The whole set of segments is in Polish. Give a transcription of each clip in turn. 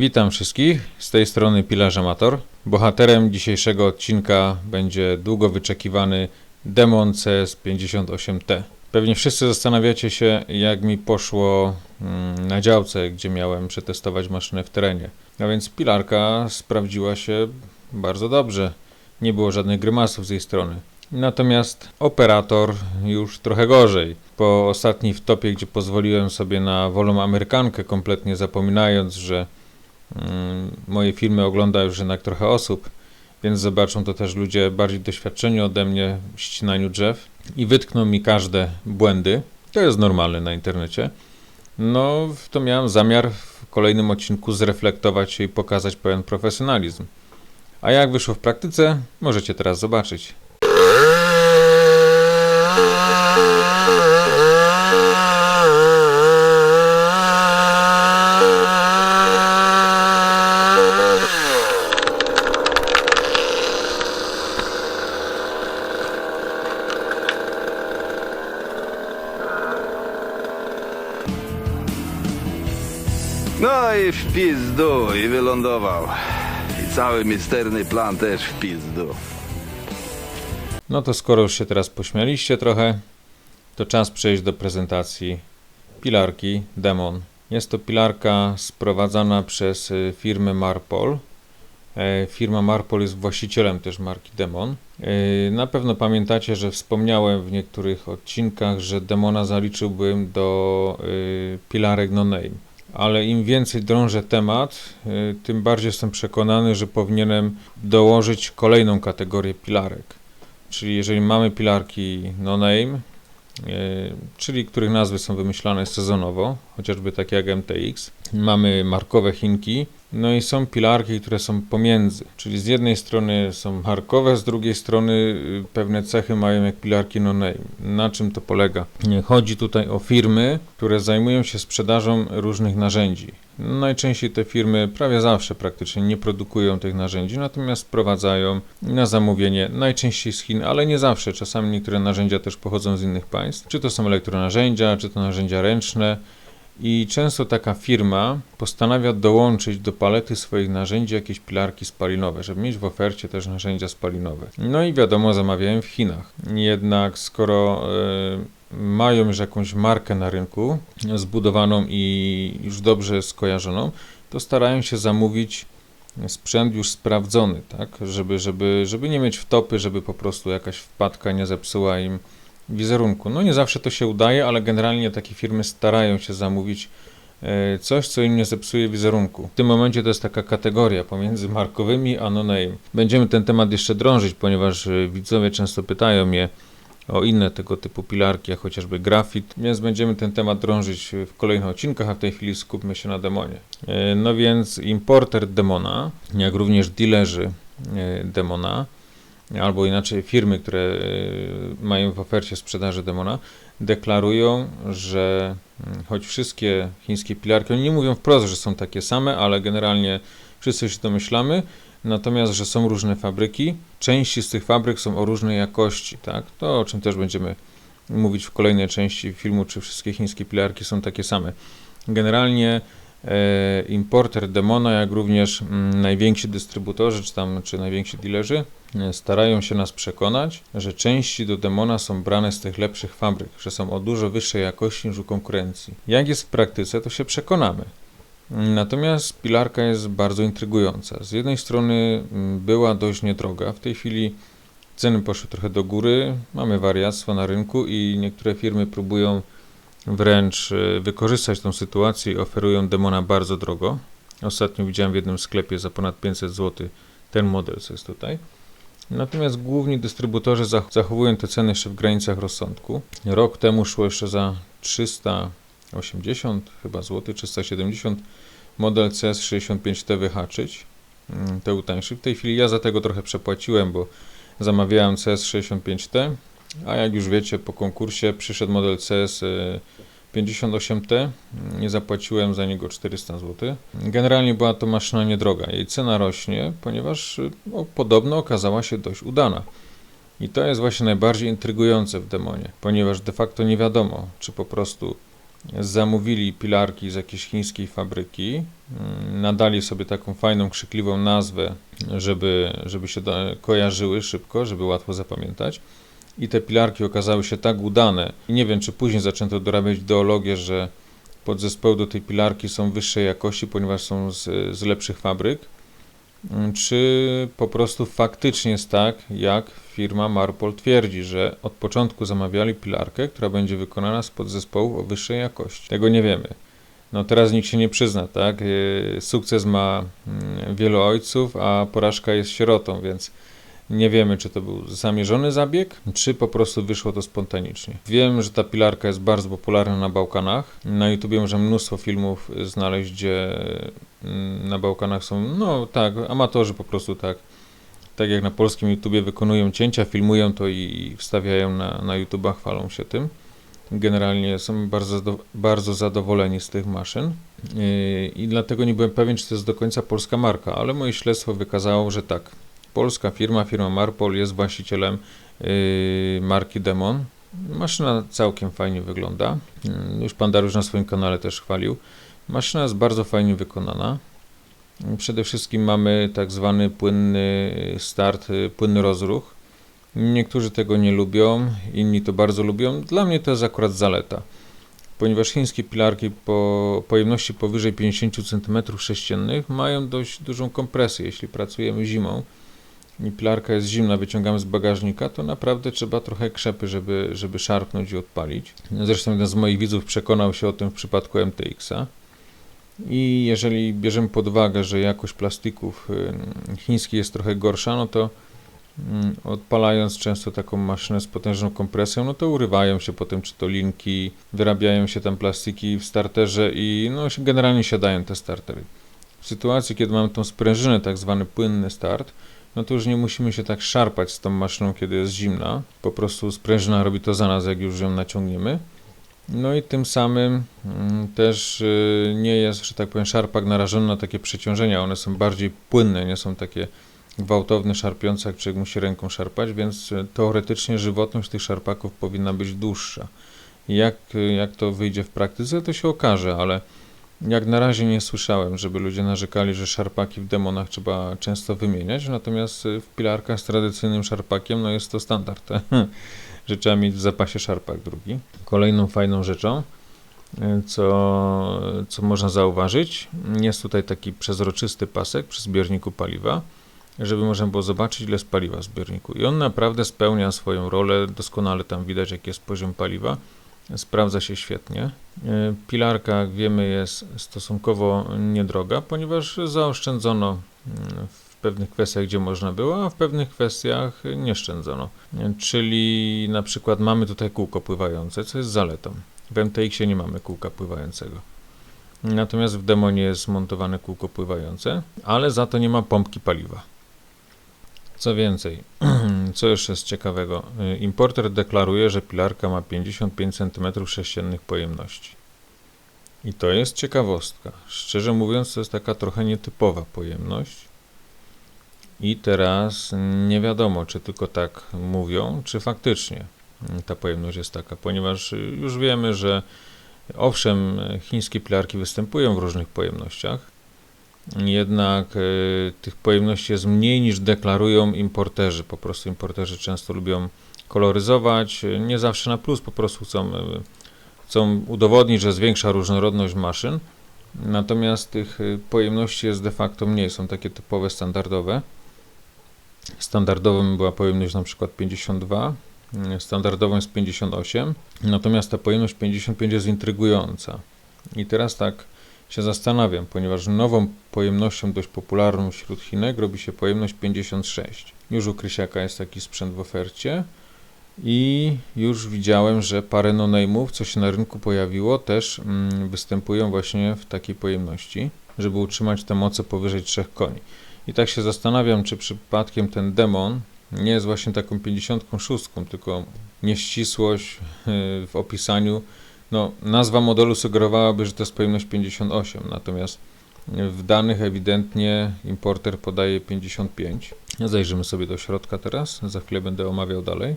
Witam wszystkich, z tej strony Pilarz Amator. Bohaterem dzisiejszego odcinka będzie długo wyczekiwany Demon CS58T. Pewnie wszyscy zastanawiacie się, jak mi poszło mm, na działce, gdzie miałem przetestować maszynę w terenie. A więc pilarka sprawdziła się bardzo dobrze. Nie było żadnych grymasów z jej strony. Natomiast operator już trochę gorzej. Po ostatniej wtopie, gdzie pozwoliłem sobie na wolną amerykankę, kompletnie zapominając, że moje filmy ogląda już jednak trochę osób, więc zobaczą to też ludzie bardziej doświadczeni ode mnie w ścinaniu drzew i wytkną mi każde błędy. To jest normalne na internecie. No, to miałem zamiar w kolejnym odcinku zreflektować się i pokazać pełen profesjonalizm. A jak wyszło w praktyce, możecie teraz zobaczyć. I w pizdu i wylądował. I cały misterny plan też w pizdu. No to skoro już się teraz pośmialiście trochę, to czas przejść do prezentacji pilarki Demon. Jest to pilarka sprowadzana przez y, firmę Marpol. E, Firma Marpol jest właścicielem też marki Demon. E, Na pewno pamiętacie, że wspomniałem w niektórych odcinkach, że Demona zaliczyłbym do pilarek No Name. Ale im więcej drążę temat, y, tym bardziej jestem przekonany, że powinienem dołożyć kolejną kategorię pilarek. Czyli jeżeli mamy pilarki no name, e, czyli których nazwy są wymyślane sezonowo, chociażby takie jak MTX, mamy markowe Chinki, no i są pilarki, które są pomiędzy, czyli z jednej strony są markowe, z drugiej strony y, pewne cechy mają jak pilarki no name. Na czym to polega? Chodzi tutaj o firmy, które zajmują się sprzedażą różnych narzędzi. Najczęściej te firmy prawie zawsze praktycznie nie produkują tych narzędzi, natomiast sprowadzają na zamówienie, najczęściej z Chin, ale nie zawsze. Czasami niektóre narzędzia też pochodzą z innych państw. Czy to są elektronarzędzia, czy to narzędzia ręczne. I często taka firma postanawia dołączyć do palety swoich narzędzi jakieś pilarki spalinowe, żeby mieć w ofercie też narzędzia spalinowe. No i wiadomo, zamawiają w Chinach. Jednak skoro e, mają już jakąś markę na rynku zbudowaną i już dobrze skojarzoną, to starają się zamówić sprzęt już sprawdzony, tak, żeby, żeby, żeby nie mieć wtopy, żeby po prostu jakaś wpadka nie zepsuła im wizerunku. No nie zawsze to się udaje, ale generalnie takie firmy starają się zamówić e, coś, co im nie zepsuje wizerunku. W tym momencie to jest taka kategoria pomiędzy markowymi a no-name. Będziemy ten temat jeszcze drążyć, ponieważ e, widzowie często pytają mnie o inne tego typu pilarki, jak chociażby grafit, więc będziemy ten temat drążyć w kolejnych odcinkach, a w tej chwili skupmy się na demonie. E, No więc importer demona, jak również dealerzy e, demona, albo inaczej firmy, które e, mają w ofercie sprzedaży demona, deklarują, że mm, choć wszystkie chińskie pilarki, oni nie mówią wprost, że są takie same, ale generalnie wszyscy się domyślamy, natomiast, że są różne fabryki, części z tych fabryk są o różnej jakości, tak? To o czym też będziemy mówić w kolejnej części filmu, czy wszystkie chińskie pilarki są takie same. Generalnie importer Demona, jak również mm, najwięksi dystrybutorzy, czy tam, czy najwięksi dealerzy, e, starają się nas przekonać, że części do Demona są brane z tych lepszych fabryk, że są o dużo wyższej jakości niż u konkurencji. Jak jest w praktyce, to się przekonamy. Natomiast pilarka jest bardzo intrygująca. Z jednej strony mm, była dość niedroga, w tej chwili ceny poszły trochę do góry, mamy wariactwo na rynku i niektóre firmy próbują wręcz e, wykorzystać tą sytuację i oferują demona bardzo drogo. Ostatnio widziałem w jednym sklepie za ponad 500 zł ten model, co jest tutaj. Natomiast główni dystrybutorzy zach- zachowują te ceny jeszcze w granicach rozsądku. Rok temu szło jeszcze za 380 chyba zł, 370 model CS65T wyhaczyć. Mm, To był tańszy. W tej chwili ja za tego trochę przepłaciłem, bo zamawiałem CS65T, a jak już wiecie, po konkursie przyszedł model CS y, 58T. Nie zapłaciłem za niego 400 zł. Generalnie była to maszyna niedroga. Jej cena rośnie, ponieważ y, no, podobno okazała się dość udana. I to jest właśnie najbardziej intrygujące w demonie, ponieważ de facto nie wiadomo, czy po prostu zamówili pilarki z jakiejś chińskiej fabryki, mm, nadali sobie taką fajną, krzykliwą nazwę, żeby, żeby się kojarzyły szybko, żeby łatwo zapamiętać. I te pilarki okazały się tak udane. I nie wiem, czy później zaczęto dorabiać ideologię, że podzespoły do tej pilarki są wyższej jakości, ponieważ są z, z lepszych fabryk, Mm, czy po prostu faktycznie jest tak, jak firma Marpol twierdzi, że od początku zamawiali pilarkę, która będzie wykonana z podzespołów o wyższej jakości. Tego nie wiemy. No teraz nikt się nie przyzna, tak? Yy, Sukces ma mm, wielu ojców, a porażka jest sierotą, więc nie wiemy, czy to był zamierzony zabieg, czy po prostu wyszło to spontanicznie. Wiem, że ta pilarka jest bardzo popularna na Bałkanach. Na YouTubie można mnóstwo filmów znaleźć, gdzie mm, na Bałkanach są, no tak, amatorzy po prostu tak. Tak jak na polskim YouTubie wykonują cięcia, filmują to i wstawiają na, na YouTube'a, chwalą się tym. Generalnie są bardzo, bardzo zadowoleni z tych maszyn Yy, i dlatego nie byłem pewien, czy to jest do końca polska marka, ale moje śledztwo wykazało, że tak. Polska firma, firma Marpol jest właścicielem yy, marki Demon. Maszyna całkiem fajnie wygląda. Yy, Już pan Dariusz na swoim kanale też chwalił. Maszyna jest bardzo fajnie wykonana. Przede wszystkim mamy tak zwany płynny start, yy, płynny rozruch. Niektórzy tego nie lubią, inni to bardzo lubią. Dla mnie to jest akurat zaleta, ponieważ chińskie pilarki po pojemności powyżej 50 cm3 mają dość dużą kompresję, jeśli pracujemy zimą i pilarka jest zimna, wyciągamy z bagażnika, to naprawdę trzeba trochę krzepy, żeby, żeby szarpnąć i odpalić. Zresztą jeden z moich widzów przekonał się o tym w przypadku MTX-a. I jeżeli bierzemy pod uwagę, że jakość plastików chińskich jest trochę gorsza, no to odpalając często taką maszynę z potężną kompresją, no to urywają się potem czy to linki, wyrabiają się tam plastiki w starterze i no generalnie siadają te startery. W sytuacji, kiedy mamy tą sprężynę, tak zwany płynny start, no to już nie musimy się tak szarpać z tą maszyną, kiedy jest zimna. Po prostu sprężyna robi to za nas, jak już ją naciągniemy. No i tym samym mm, też y, nie jest, że tak powiem, szarpak narażony na takie przeciążenia. One są bardziej płynne, nie są takie gwałtowne, szarpiące, jak człowiek musi ręką szarpać, więc y, teoretycznie żywotność tych szarpaków powinna być dłuższa. Jak, y, jak to wyjdzie w praktyce, to się okaże, ale jak na razie nie słyszałem, żeby ludzie narzekali, że szarpaki w demonach trzeba często wymieniać, natomiast y, w pilarkach z tradycyjnym szarpakiem no jest to standard, że trzeba mieć w zapasie szarpak drugi. Kolejną fajną rzeczą, y, co, co można zauważyć, jest tutaj taki przezroczysty pasek przy zbiorniku paliwa, żeby można było zobaczyć ile jest paliwa w zbiorniku. I on naprawdę spełnia swoją rolę, doskonale tam widać jaki jest poziom paliwa. Sprawdza się świetnie. E, Pilarka, jak wiemy, jest stosunkowo niedroga, ponieważ zaoszczędzono mm, w pewnych kwestiach, gdzie można było, a w pewnych kwestiach nie szczędzono. E, Czyli na przykład mamy tutaj kółko pływające, co jest zaletą. W MTX-ie nie mamy kółka pływającego. Natomiast w demonie jest montowane kółko pływające, ale za to nie ma pompki paliwa. Co więcej, co jeszcze jest ciekawego? Y, Importer deklaruje, że pilarka ma 55 cm3 pojemności. I to jest ciekawostka. Szczerze mówiąc, to jest taka trochę nietypowa pojemność. I teraz nie wiadomo, czy tylko tak mówią, czy faktycznie ta pojemność jest taka, ponieważ już wiemy, że owszem, chińskie pilarki występują w różnych pojemnościach, jednak y, tych pojemności jest mniej niż deklarują importerzy. Po prostu importerzy często lubią koloryzować, y, nie zawsze na plus, po prostu chcą, y, chcą udowodnić, że jest większa różnorodność maszyn. Natomiast tych pojemności jest de facto mniej, są takie typowe, standardowe. Standardowym była pojemność na przykład 52, y, standardową jest 58, natomiast ta pojemność 55 jest intrygująca. I teraz tak się zastanawiam, ponieważ nową pojemnością dość popularną wśród Chinek robi się pojemność 56. Już u Krysiaka jest taki sprzęt w ofercie i już widziałem, że parę no-name'ów, co się na rynku pojawiło, też mm, występują właśnie w takiej pojemności, żeby utrzymać te moce powyżej 3 koni. I tak się zastanawiam, czy przypadkiem ten demon nie jest właśnie taką 56, tylko nieścisłość yy, w opisaniu no, nazwa modelu sugerowałaby, że to jest pojemność 58, natomiast w danych ewidentnie importer podaje 55. Zajrzymy sobie do środka teraz, za chwilę będę omawiał dalej.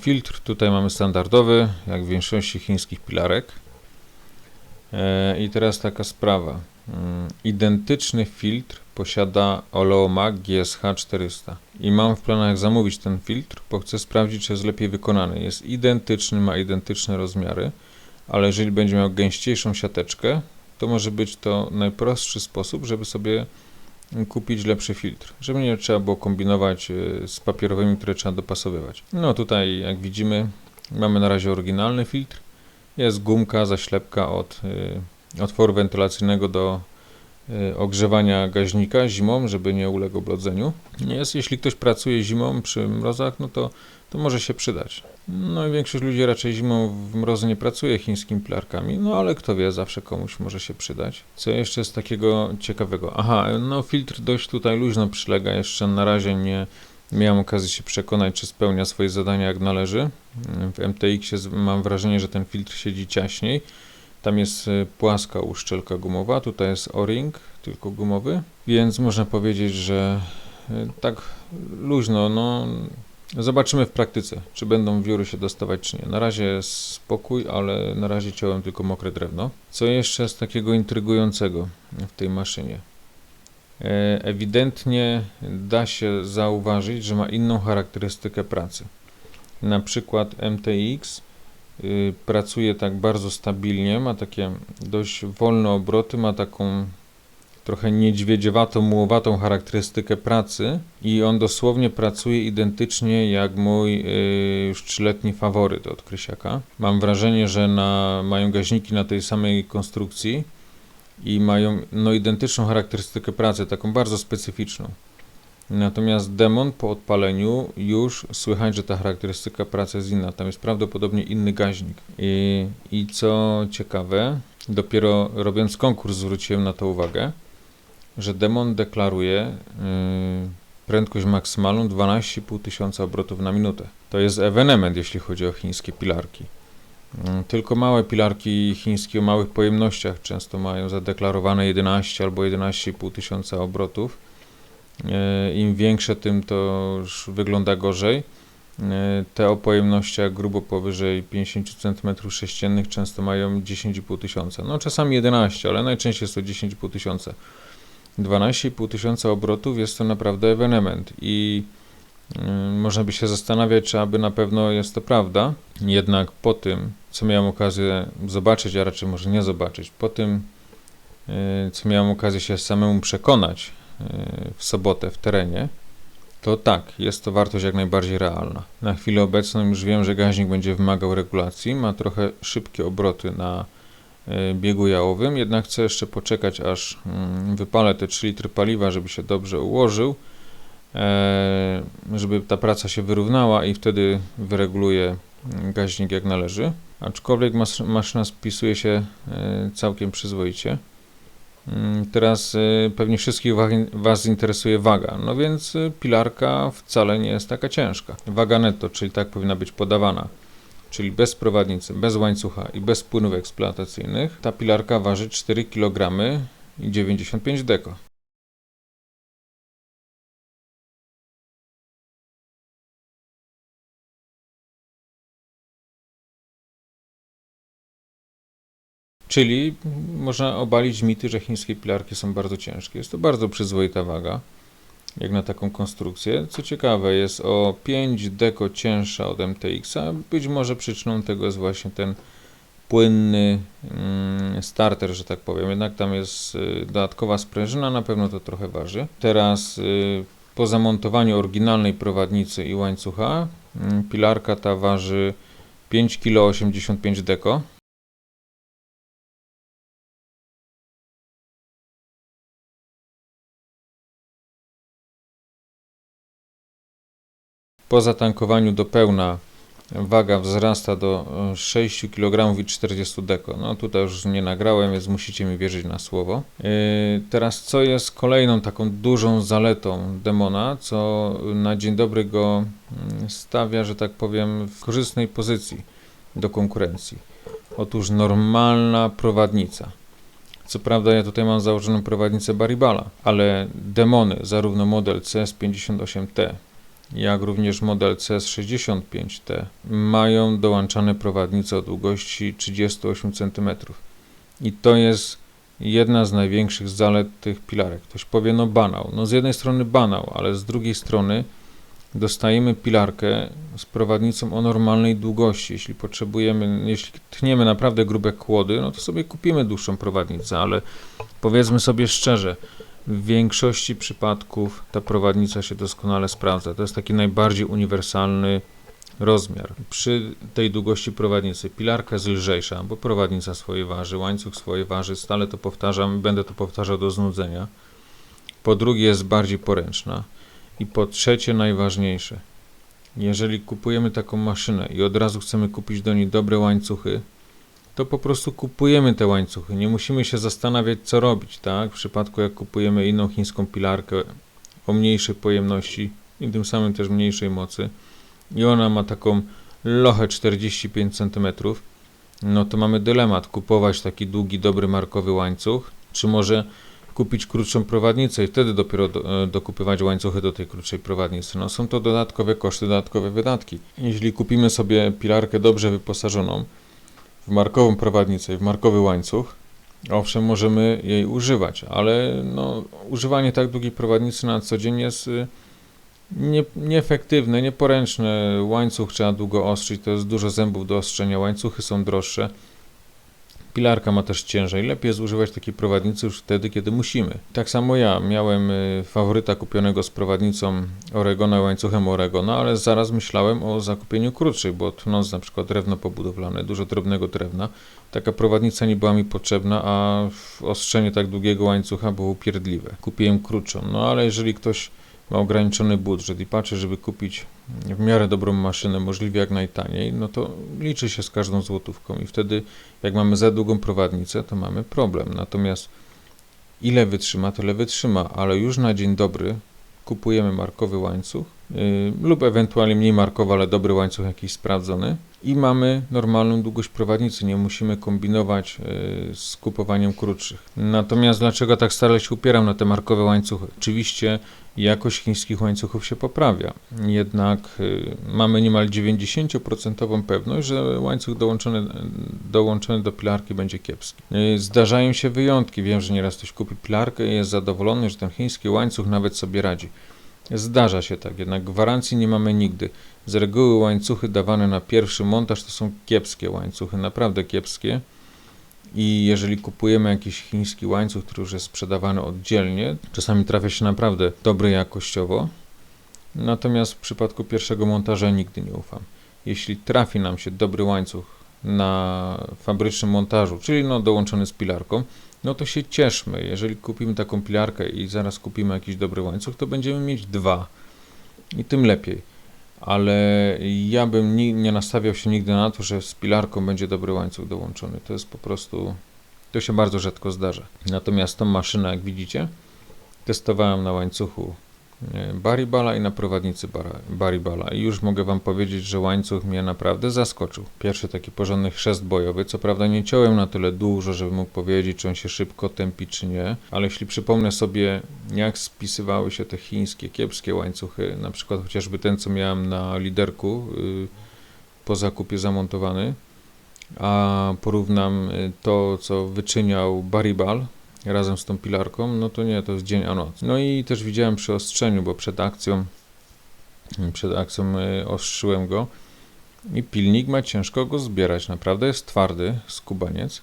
Filtr tutaj mamy standardowy, jak w większości chińskich pilarek. E, I teraz taka sprawa. Mm, Identyczny filtr posiada Oleomag GSH 400 i mam w planach zamówić ten filtr, bo chcę sprawdzić, czy jest lepiej wykonany. Jest identyczny, ma identyczne rozmiary, ale jeżeli będzie miał gęściejszą siateczkę, to może być to najprostszy sposób, żeby sobie kupić lepszy filtr, żeby nie trzeba było kombinować e, z papierowymi, które trzeba dopasowywać. No tutaj, jak widzimy, mamy na razie oryginalny filtr. Jest gumka, zaślepka od y, otworu wentylacyjnego do y, ogrzewania gaźnika zimą, żeby nie uległ oblodzeniu. Jest, jeśli ktoś pracuje zimą przy mrozach, no to, to może się przydać. No i większość ludzi raczej zimą w mrozy nie pracuje chińskimi pilarkami, no ale kto wie, zawsze komuś może się przydać. Co jeszcze jest takiego ciekawego? Aha, no filtr dość tutaj luźno przylega, jeszcze na razie nie miałem okazji się przekonać, czy spełnia swoje zadania jak należy. W MTX mam wrażenie, że ten filtr siedzi ciaśniej. Tam jest y, płaska uszczelka gumowa, tutaj jest O-ring, tylko gumowy, więc można powiedzieć, że y, tak luźno, no zobaczymy w praktyce, czy będą wióry się dostawać, czy nie. Na razie spokój, ale na razie ciąłem tylko mokre drewno. Co jeszcze jest takiego intrygującego w tej maszynie? E, Ewidentnie da się zauważyć, że ma inną charakterystykę pracy. Na przykład MTX pracuje tak bardzo stabilnie, ma takie dość wolne obroty, ma taką trochę niedźwiedziowatą, mułowatą charakterystykę pracy i on dosłownie pracuje identycznie jak mój y, już trzyletni faworyt od Krysiaka. Mam wrażenie, że na, mają gaźniki na tej samej konstrukcji i mają no, identyczną charakterystykę pracy, taką bardzo specyficzną. Natomiast demon po odpaleniu już słychać, że ta charakterystyka pracy jest inna. Tam jest prawdopodobnie inny gaźnik. I, i co ciekawe, dopiero robiąc konkurs zwróciłem na to uwagę, że demon deklaruje yy, prędkość maksymalną 12,5 tysiąca obrotów na minutę. To jest ewenement, jeśli chodzi o chińskie pilarki. Mm, Tylko małe pilarki chińskie o małych pojemnościach często mają zadeklarowane 11 albo 11,5 tysiąca obrotów. E, Im większe, tym to już wygląda gorzej. E, Te o pojemnościach grubo powyżej 50 cm3 często mają 10,5 tysiąca. No czasami 11, ale najczęściej jest to 10,5 tysiąca. 12,5 tysiąca obrotów jest to naprawdę ewenement i y, można by się zastanawiać, czy aby na pewno jest to prawda. Jednak po tym, co miałem okazję zobaczyć, a raczej może nie zobaczyć, po tym, co miałem okazję się samemu przekonać w sobotę w terenie, to tak, jest to wartość jak najbardziej realna. Na chwilę obecną już wiem, że gaźnik będzie wymagał regulacji, ma trochę szybkie obroty na y, biegu jałowym, jednak chcę jeszcze poczekać, aż mm, wypalę te 3 litry paliwa, żeby się dobrze ułożył, e, żeby ta praca się wyrównała i wtedy wyreguluję mm, gaźnik jak należy. Aczkolwiek mas- maszyna spisuje się e, całkiem przyzwoicie. Mm, Teraz y, pewnie wszystkich wa- Was interesuje waga, no więc y, pilarka wcale nie jest taka ciężka. Waga netto, czyli tak powinna być podawana, czyli bez prowadnicy, bez łańcucha i bez płynów eksploatacyjnych. Ta pilarka waży 4 kg i 95 deko. Czyli można obalić mity, że chińskie pilarki są bardzo ciężkie. Jest to bardzo przyzwoita waga, jak na taką konstrukcję. Co ciekawe, jest o 5 deko cięższa od MTX-a. Być może przyczyną tego jest właśnie ten płynny mm, starter, że tak powiem. Jednak tam jest y, dodatkowa sprężyna, na pewno to trochę waży. Teraz y, po zamontowaniu oryginalnej prowadnicy i łańcucha, mm, pilarka ta waży 5 kg 85 deko. Po zatankowaniu do pełna waga wzrasta do e, 6 kg i 40 deko. No tutaj już nie nagrałem, więc musicie mi wierzyć na słowo. Yy, Teraz co jest kolejną taką dużą zaletą demona, co na dzień dobry go mm, stawia, że tak powiem, w korzystnej pozycji do konkurencji. Otóż normalna prowadnica. Co prawda ja tutaj mam założoną prowadnicę Baribala, ale demony, zarówno model CS58T, jak również model CS65T mają dołączane prowadnice o długości 38 cm. I to jest jedna z największych zalet tych pilarek. Ktoś powie, no banał. No z jednej strony banał, ale z drugiej strony dostajemy pilarkę z prowadnicą o normalnej długości. Jeśli potrzebujemy, jeśli tniemy naprawdę grube kłody, no to sobie kupimy dłuższą prowadnicę, ale powiedzmy sobie szczerze, w większości przypadków ta prowadnica się doskonale sprawdza. To jest taki najbardziej uniwersalny rozmiar. Przy tej długości prowadnicy pilarka jest lżejsza, bo prowadnica swoje waży, łańcuch swoje waży, stale to powtarzam, będę to powtarzał do znudzenia. Po drugie jest bardziej poręczna i po trzecie najważniejsze. Jeżeli kupujemy taką maszynę i od razu chcemy kupić do niej dobre łańcuchy, to po prostu kupujemy te łańcuchy. Nie musimy się zastanawiać, co robić, tak? W przypadku jak kupujemy inną chińską pilarkę o mniejszej pojemności i tym samym też mniejszej mocy i ona ma taką lochę 45 cm, no to mamy dylemat, kupować taki długi, dobry markowy łańcuch, czy może kupić krótszą prowadnicę i wtedy dopiero do, e, dokupywać łańcuchy do tej krótszej prowadnicy. No są to dodatkowe koszty, dodatkowe wydatki. Jeśli kupimy sobie pilarkę dobrze wyposażoną w markową prowadnicę i w markowy łańcuch, owszem, możemy jej używać, ale no, używanie tak długiej prowadnicy na co dzień jest y, nie, nieefektywne, nieporęczne. Łańcuch trzeba długo ostrzyć, to jest dużo zębów do ostrzenia, łańcuchy są droższe. Pilarka ma też ciężej. Lepiej jest używać takiej prowadnicy już wtedy, kiedy musimy. Tak samo ja miałem y, faworyta kupionego z prowadnicą Oregona łańcuchem Oregona, ale zaraz myślałem o zakupieniu krótszej, bo tnąc na przykład drewno pobudowlane, dużo drobnego drewna, taka prowadnica nie była mi potrzebna, a ostrzenie tak długiego łańcucha było upierdliwe. Kupiłem krótszą, no ale jeżeli ktoś ma ograniczony budżet i patrzy, żeby kupić w miarę dobrą maszynę, możliwie jak najtaniej, no to liczy się z każdą złotówką i wtedy jak mamy za długą prowadnicę, to mamy problem. Natomiast ile wytrzyma, tyle wytrzyma, ale już na dzień dobry kupujemy markowy łańcuch yy, lub ewentualnie mniej markowy, ale dobry łańcuch jakiś sprawdzony i mamy normalną długość prowadnicy, nie musimy kombinować yy, z kupowaniem krótszych. Natomiast dlaczego tak stale się upieram na te markowe łańcuchy? Oczywiście jakość chińskich łańcuchów się poprawia. Jednak y, mamy niemal 90% pewność, że łańcuch dołączony, dołączony do pilarki będzie kiepski. Zdarzają się wyjątki. Wiem, że nieraz ktoś kupi pilarkę i jest zadowolony, że ten chiński łańcuch nawet sobie radzi. Zdarza się tak, jednak gwarancji nie mamy nigdy. Z reguły łańcuchy dawane na pierwszy montaż to są kiepskie łańcuchy, naprawdę kiepskie. I jeżeli kupujemy jakiś chiński łańcuch, który już jest sprzedawany oddzielnie, czasami trafia się naprawdę dobry jakościowo. Natomiast w przypadku pierwszego montaża nigdy nie ufam. Jeśli trafi nam się dobry łańcuch na fabrycznym montażu, czyli no dołączony z pilarką, no to się cieszmy. Jeżeli kupimy taką pilarkę i zaraz kupimy jakiś dobry łańcuch, to będziemy mieć dwa. I tym lepiej ale ja bym ni- nie nastawiał się nigdy na to, że z pilarką będzie dobry łańcuch dołączony. To jest po prostu, to się bardzo rzadko zdarza. Natomiast tą maszynę, jak widzicie, testowałem na łańcuchu Baribala i na prowadnicy Baribala. I już mogę Wam powiedzieć, że łańcuch mnie naprawdę zaskoczył. Pierwszy taki porządny chrzest bojowy, co prawda nie ciąłem na tyle dużo, żeby mógł powiedzieć, czy on się szybko tępi, czy nie, ale jeśli przypomnę sobie, jak spisywały się te chińskie, kiepskie łańcuchy, na przykład chociażby ten, co miałem na liderku yy, po zakupie zamontowany, a porównam y, to, co wyczyniał Baribal, razem z tą pilarką, no to nie, to jest dzień a noc. No i też widziałem przy ostrzeniu, bo przed akcją, przed akcją y, ostrzyłem go i pilnik ma ciężko go zbierać, naprawdę jest twardy, skubaniec.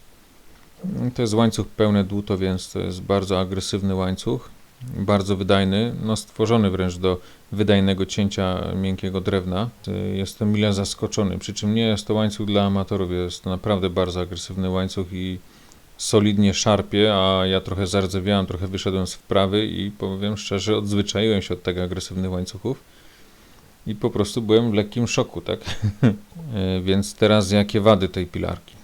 To jest łańcuch pełne dłuto, więc to jest bardzo agresywny łańcuch, bardzo wydajny, no stworzony wręcz do wydajnego cięcia miękkiego drewna. Y, Jestem mile zaskoczony, przy czym nie jest to łańcuch dla amatorów, jest to naprawdę bardzo agresywny łańcuch i solidnie szarpie, a ja trochę zardzewiałem, trochę wyszedłem z wprawy i powiem szczerze, odzwyczaiłem się od tego agresywnych łańcuchów i po prostu byłem w lekkim szoku, tak? E, Więc teraz jakie wady tej pilarki?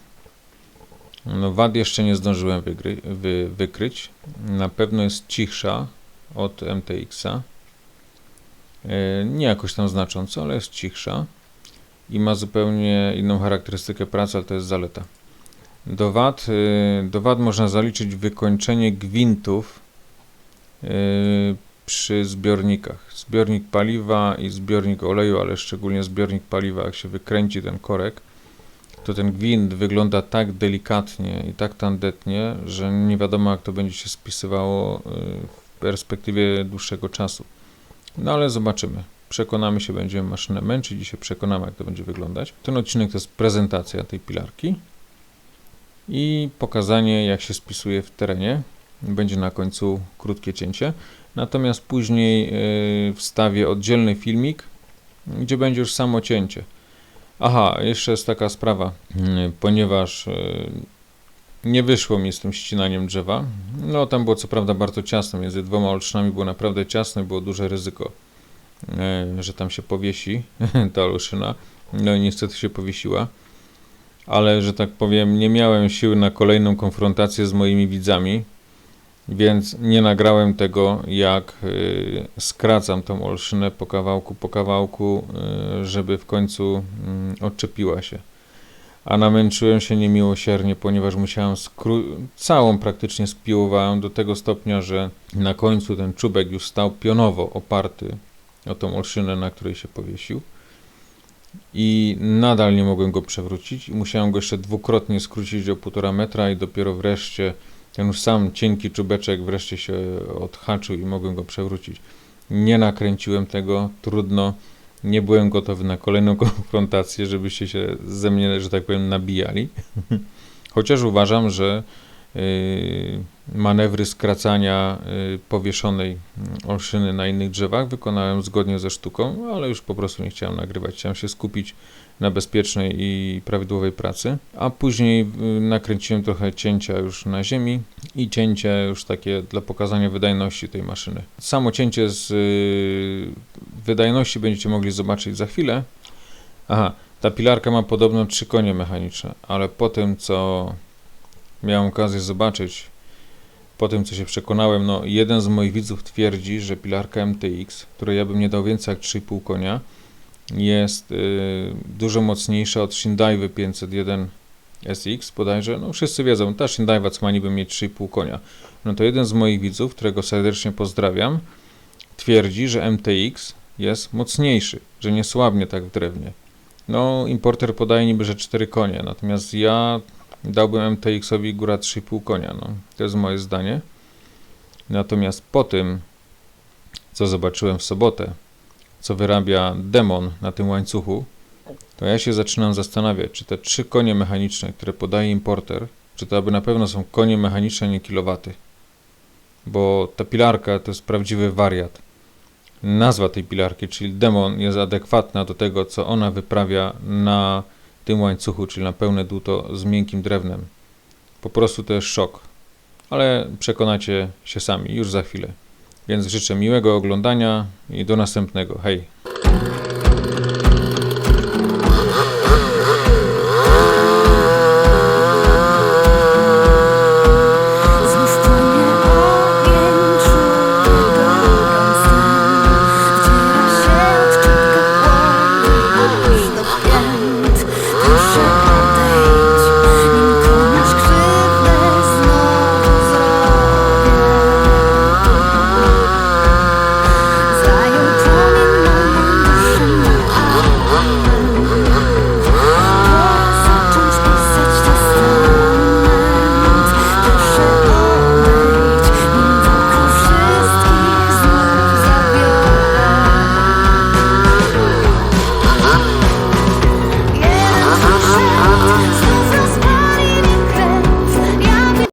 No wad jeszcze nie zdążyłem wygry, wy, wykryć. Na pewno jest cichsza od MTX-a. E, Nie jakoś tam znacząco, ale jest cichsza i ma zupełnie inną charakterystykę pracy, ale to jest zaleta. Do wad, y, do wad można zaliczyć wykończenie gwintów y, przy zbiornikach. Zbiornik paliwa i zbiornik oleju, ale szczególnie zbiornik paliwa, jak się wykręci ten korek, to ten gwint wygląda tak delikatnie i tak tandetnie, że nie wiadomo jak to będzie się spisywało y, w perspektywie dłuższego czasu. No ale zobaczymy. Przekonamy się, będziemy maszynę męczyć i się przekonamy jak to będzie wyglądać. Ten odcinek to jest prezentacja tej pilarki i pokazanie jak się spisuje w terenie. Będzie na końcu krótkie cięcie. Natomiast później y, wstawię oddzielny filmik, gdzie będzie już samo cięcie. Aha, jeszcze jest taka sprawa, mm, ponieważ y, nie wyszło mi z tym ścinaniem drzewa. No tam było co prawda bardzo ciasno, między dwoma olszynami było naprawdę ciasno i było duże ryzyko, że tam się powiesi ta olszyna. No i niestety się powiesiła. Ale, że tak powiem, nie miałem siły na kolejną konfrontację z moimi widzami, więc nie nagrałem tego, jak y, skracam tą olszynę po kawałku, po kawałku, y, żeby w końcu y, odczepiła się. A namęczyłem się niemiłosiernie, ponieważ musiałem całą praktycznie spiłowałem do tego stopnia, że na końcu ten czubek już stał pionowo oparty o tą olszynę, na której się powiesił. I nadal nie mogłem go przewrócić musiałem go jeszcze dwukrotnie skrócić o półtora metra i dopiero wreszcie ten już sam cienki czubeczek wreszcie się odhaczył i mogłem go przewrócić. Nie nakręciłem tego, trudno. Nie byłem gotowy na kolejną konfrontację, żebyście się ze mnie, że tak powiem, nabijali. Chociaż uważam, że yy, manewry skracania yy, powieszonej olszyny na innych drzewach wykonałem zgodnie ze sztuką, ale już po prostu nie chciałem nagrywać. Chciałem się skupić na bezpiecznej i prawidłowej pracy, a później y, nakręciłem trochę cięcia już na ziemi i cięcie już takie dla pokazania wydajności tej maszyny. Samo cięcie z y, wydajności będziecie mogli zobaczyć za chwilę. Aha, ta pilarka ma podobno trzy konie mechaniczne, ale po tym co miałem okazję zobaczyć, po tym co się przekonałem, no jeden z moich widzów twierdzi, że pilarka MTX, której ja bym nie dał więcej jak 3,5 konia, jest y, dużo mocniejsza od Shindaiwy 501 SX bodajże. No wszyscy wiedzą, ta Shindaiwa co ma niby mieć 3,5 konia. No to jeden z moich widzów, którego serdecznie pozdrawiam, twierdzi, że MTX jest mocniejszy, że nie słabnie tak w drewnie. No importer podaje niby, że 4 konie, natomiast ja dałbym MTX-owi góra 3,5 konia. No, to jest moje zdanie. Natomiast po tym, co zobaczyłem w sobotę, co wyrabia demon na tym łańcuchu, to ja się zaczynam zastanawiać, czy te trzy konie mechaniczne, które podaje importer, czy to aby na pewno są konie mechaniczne, nie kilowaty. Bo ta pilarka to jest prawdziwy wariat. Nazwa tej pilarki, czyli demon, jest adekwatna do tego, co ona wyprawia na tym łańcuchu, czyli na pełne dłuto z miękkim drewnem. Po prostu to jest szok. Ale przekonacie się sami już za chwilę. Więc życzę miłego oglądania i do następnego. Hej!